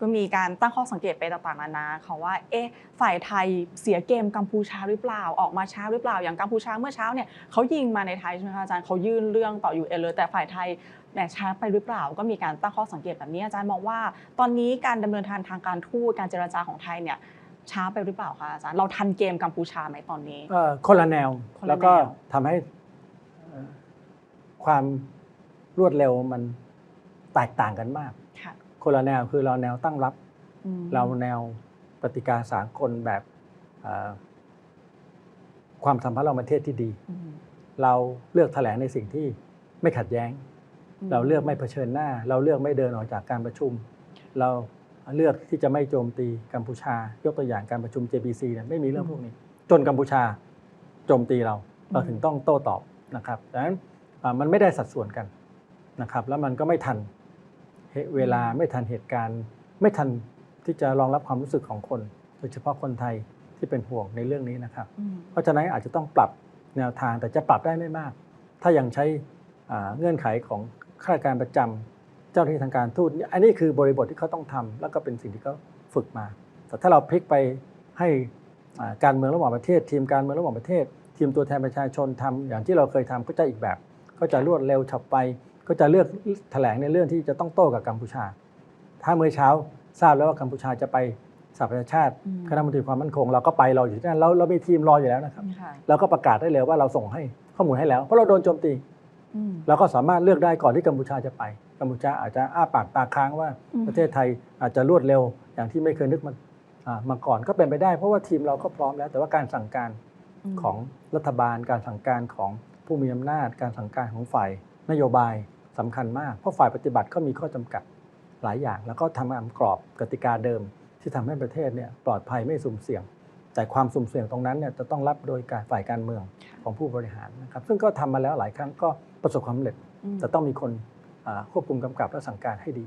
ก็มีการตั้งข้อสังเกตไปต่างๆนานาเขาว่าเอ๊ะฝ่ายไทยเสียเกมกัมพูชาหรือเปล่าออกมาช้าหรือเปล่าอย่างกัมพูชาเมื่อเช้าเนี่ยเขายิงมาในไทยใช่ไหมคะอาจารย์เขายื่นเรื่องต่อ UN เอเลยแต่ฝ่ายไทยแหมช้าไปหรือเปล่าก็มีการตั้งข้อสังเกตแบบนี้อาจารย์มองว่า ตอนนี้การดำเนินทางทางการทูตการเจรจาของไทยเนี่ยช้าไปหรือเปล่าคะอาจารย์เราทันเกมกัมพูชาไหมตอนนี้เอ่อคนละแนวแล้วก็แนวทำให้ความรวดเร็วมันแตกต่างกันมาก ค่ะคนละแนวคือเราแนวตั้งรับอืมเราแนวปฏิการสากลแบบเอ่อความสัมพันธ์ระหว่างประเทศที่ดีอืมเราเลือกแถลงในสิ่งที่ไม่ขัดแย้งมเราเลือกไม่เผชิญหน้า เราเลือกไม่เดินออกจากการประชุม เราเลือกที่จะไม่โจมตีกัมพูชา ยกตัวอย่างการประชุม JBC เนี่ยไม่มีเรื่องพวกนี้ จนกัมพูชาโจมตีเรา เราถึงต้องโต้ตอบนะครับดังนั้นอ่ามันไม่ได้สัดส่วนกันนะครับ แล้วมันก็ไม่ทัน เหตุเวลาไม่ทันเหตุการณ์ ไม่ทันที่จะรองรับความรู้สึกของคน โดยเฉพาะคนไทยที่เป็นห่วงในเรื่องนี้นะครับอืมเพราะฉะนั้นอาจจะต้องปรับแนวทางแต่จะปรับได้ไม่มาก ถ้ายังใช้อ่าเงื่อนไขของข้าราชการประจำเจ้าหน้าที่ทางการทูตอันนี้คือบริบทที่เขาต้องทำแล้วก็เป็นสิ่งที่เขาฝึกมา แต่ถ้าเราพลิกไปให้อ่าการเมืองระหว่างประเทศ ทีมการเมืองระหว่างประเทศ ทีมตัวแทนประชาชนทำอย่างที่เราเคยทำก็จะอีกแบบ ก็จะรวดเร็วฉับไป ก็จะเลือกแถลงในเรื่องที่จะต้องโต้กับกัมพูชา ถ้าเมื่อเช้าทราบแล้วว่ากัมพูชาจะไปสหประชาชาติอืมคณะมนตรีความมั่นคง เราก็ไปรออยู่ที่นั่นเราเรามีทีมรออยู่แล้วนะครับค่ะเราก็ประกาศได้เลยว่าเราส่งให้ข้อมูลให้แล้ว เพราะเราโดนโจมตีอืมเราก็สามารถเลือกได้ก่อนที่กัมพูชาจะไป กัมพูชาอาจจะอ้าปากตาค้างว่าอืมประเทศไทยอาจจะรวดเร็ว อย่างที่ไม่เคยนึกมาอ่ามาก่อนก็เป็นไปได้ เพราะว่าทีมเราก็พร้อมแล้ว แต่ว่าการสั่งการมของรัฐบาล การสั่งการของผู้มีอำนาจ การสั่งการของฝ่ายนโยบาย สำคัญมาก เพราะฝ่ายปฏิบัติก็มีข้อจำกัดหลายอย่าง แล้วก็ทำตามกรอบกติกาเดิม ที่ทำให้ประเทศเนี่ยปลอดภัยไม่สุ่มเสี่ยง แต่ความสุ่มเสี่ยงตรงนั้นเนี่ยจะต้องรับโดยการฝ่ายการเมืองของผู้บริหารนะครับซึ่งก็ทำมาแล้วหลายครั้งก็ประสบความสำเร็จอืมแต่ต้องมีคนอ่าควบคุมกำกับและสั่งการให้ดี